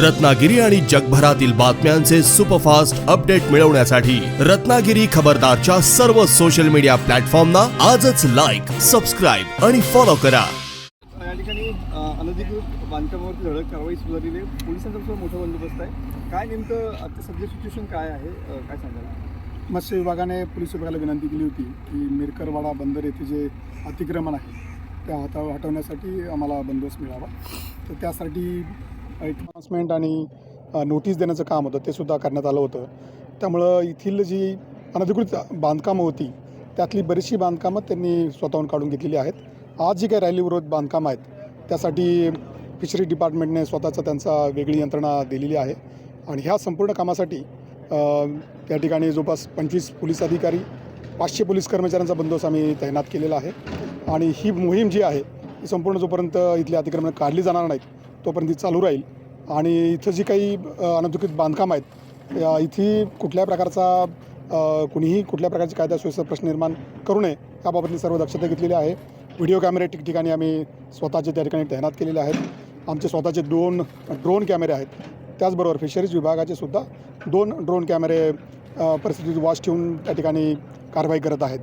रत्नागिरी आणि जगभरातील बातम्यांचे सुपरफास्ट अपडेट मिळवण्यासाठी रत्नागिरी खबरदारच्या सर्व सोशल मीडिया प्लॅटफॉर्मना आजच लाईक सबस्क्राईब आणि फॉलो करा. या ठिकाणी अ, अनधिकृत बांधकामावरती धडक कारवाई सुरू झालेली आहे. पोलिसांचा सुद्धा मोठा बंदोबस्त आहे. काय नेमकं आता सध्या सिच्युएशन काय आहे? काय सांगाल? मत्स्य विभागाने पोलीस विभागाला विनंती केली होती की मिरकरवाडा बंदर येथे जे अतिक्रमण आहे त्या हाता हटवण्यासाठी आम्हाला बंदोबस्त मिळावा. तर त्यासाठी एक आणि नोटीस देण्याचं काम होतं ते सुद्धा करण्यात आलं होतं. त्यामुळं येथील जी अनधिकृत बांधकामं होती त्यातली बरीचशी बांधकामं त्यांनी स्वतःहून काढून घेतलेली आहेत. आज जी काही राहिली विरोध बांधकामं आहेत त्यासाठी फिशरी डिपार्टमेंटने स्वतःचा त्यांचा वेगळी यंत्रणा दिलेली आहे. आणि ह्या संपूर्ण कामासाठी त्या ठिकाणी जवळपास पंचवीस पोलीस अधिकारी पाचशे पोलीस कर्मचाऱ्यांचा बंदोबस्त आम्ही तैनात केलेला आहे. आणि ही मोहीम जी आहे ही संपूर्ण जोपर्यंत इथली अतिक्रमणं काढली जाणार नाहीत तोपर्यंत ती चालू राहील. आणि इथं जी काही अनधिकृत बांधकाम आहेत इथे कुठल्या प्रकारचा कुणीही कुठल्या प्रकारचे कायदा सुव्यवस्था प्रश्न निर्माण करू नये याबाबतनी सर्व दक्षता घेतलेली आहे. व्हिडिओ कॅमेरे ठिकठिकाणी आम्ही स्वतःचे त्या ठिकाणी तैनात केलेले आहेत. आमचे स्वतःचे दोन ड्रोन कॅमेरे आहेत. त्याचबरोबर फिशरीज विभागाचे सुद्धा दोन ड्रोन कॅमेरे परिस्थितीत वॉच ठेवून त्या ठिकाणी कारवाई करत आहेत.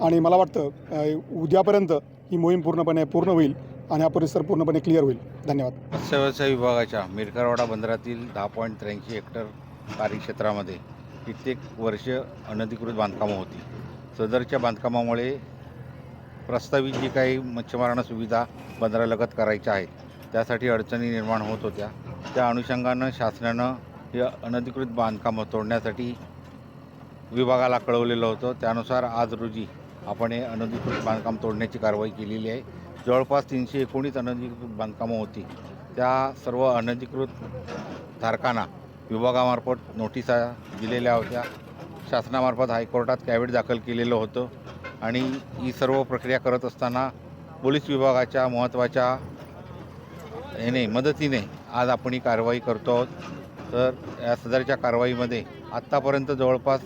आणि मला वाटतं उद्यापर्यंत ही मोहीम पूर्णपणे पूर्ण होईल. आणि हा परिसर पूर्णपणे क्लिअर होईल. धन्यवाद. मत्स्यव्यवसाय विभागाच्या मिरकरवाडा बंदरातील दहा पॉईंट त्र्याऐंशी हेक्टर कार्यक्षेत्रामध्ये कित्येक वर्ष अनधिकृत बांधकामं होती. सदरच्या बांधकामामुळे प्रस्तावित जी काही मच्छीमारांना सुविधा बंदरालगत करायच्या आहेत त्यासाठी अडचणी निर्माण होत होत्या. त्या अनुषंगानं शासनानं हे अनधिकृत बांधकामं तोडण्यासाठी विभागाला कळवलेलं होतं. त्यानुसार आज रोजी आपण हे अनधिकृत बांधकाम तोडण्याची कारवाई केलेली आहे. जवळपास तीनशे एकोणीस अनधिकृत बांधकामं होती. त्या सर्व अनधिकृत धारकांना विभागामार्फत नोटिसा दिलेल्या होत्या. शासनामार्फत हायकोर्टात कॅविट दाखल केलेलं होतं आणि ही सर्व प्रक्रिया करत असताना पोलीस विभागाच्या महत्त्वाच्या याने मदतीने आज आपण ही कारवाई करतो आहोत. तर या सदरच्या कारवाईमध्ये आत्तापर्यंत जवळपास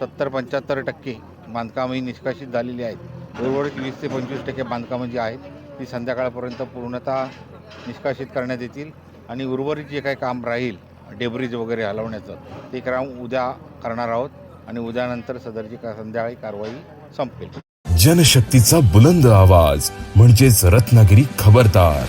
सत्तर पंच्याहत्तर टक्के बांधकामं ही निष्कासित झालेली आहेत. उर्वरित वीस ते पंचवीस टक्के बांधकामं जी आहेत ती संध्याकाळपर्यंत पूर्णतः निष्कासित करण्यात येतील आणि उर्वरित जे काही काम राहील डेब्रिज वगैरे हलवण्याचं ते काम उद्या करणार आहोत आणि उद्यानंतर सदरची का संध्याकाळी कारवाई संपेल. जनशक्तीचा बुलंद आवाज म्हणजेच रत्नागिरी खबरदार.